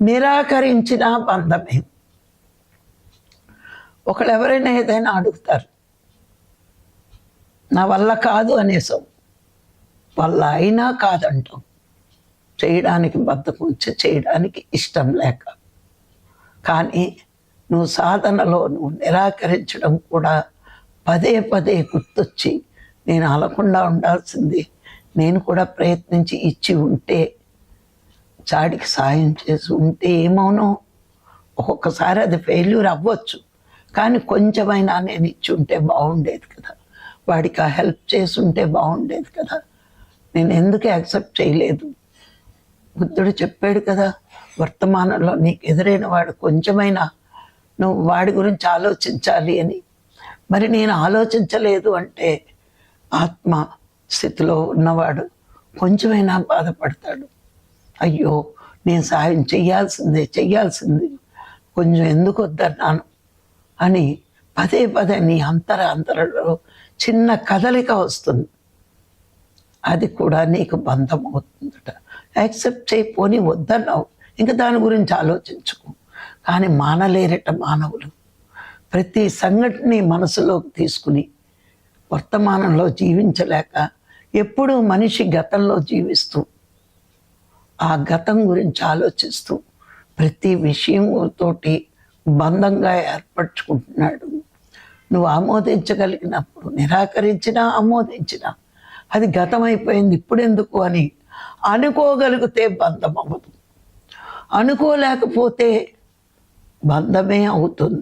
నిరాకరించిన బంధమే. ఒకళ్ళు ఎవరైనా ఏదైనా అడుగుతారు. నా వల్ల కాదు అనేసాం వల్ల అయినా కాదంటాం చేయడానికి బద్దకు వచ్చి చేయడానికి ఇష్టం లేక. కానీ నువ్వు సాధనలో నువ్వు నిరాకరించడం కూడా పదే పదే గుర్తొచ్చి నేను అలకుండా ఉండాల్సింది నేను కూడా ప్రయత్నించి ఇచ్చి ఉంటే చాడికి సాయం చేసి ఉంటే ఏమోనో. ఒక్కొక్కసారి అది ఫెయిల్యూర్ అవ్వచ్చు. కానీ కొంచెమైనా నేను ఇచ్చి ఉంటే బాగుండేది కదా. వాడికి ఆ హెల్ప్ చేసి ఉంటే బాగుండేది కదా. నేను ఎందుకు యాక్సెప్ట్ చేయలేదు? బుద్ధుడు చెప్పాడు కదా వర్తమానంలో నీకు ఎదురైన వాడు కొంచెమైనా నువ్వు వాడి గురించి ఆలోచించాలి అని. మరి నేను ఆలోచించలేదు అంటే ఆత్మ స్థితిలో ఉన్నవాడు కొంచెమైనా బాధపడతాడు. అయ్యో నేను సాయం చెయ్యాల్సిందే చెయ్యాల్సింది. కొంచెం ఎందుకు వద్దన్నాను? అని పదే పదే నీ అంతర అంతరలో చిన్న కదలిక వస్తుంది. అది కూడా నీకు బంధం అవుతుందట యాక్సెప్ట్ చేయపోని వద్దన్నావు. ఇంకా దాని గురించి ఆలోచించుకో. కానీ మానలేరట మానవులు. ప్రతి సంఘటనని మనసులోకి తీసుకుని వర్తమానంలో జీవించలేక ఎప్పుడూ మనిషి గతంలో జీవిస్తూ ఆ గతం గురించి ఆలోచిస్తూ ప్రతి విషయంతోటి బంధంగా ఏర్పరచుకుంటున్నాడు. నువ్వు ఆమోదించగలిగినప్పుడు నిరాకరించినా ఆమోదించినా అది గతం అయిపోయింది ఇప్పుడెందుకు అని అనుకోగలిగితే బంధం అవ్వదు అనుకోలేకపోతే బంధమే అవుతుంది.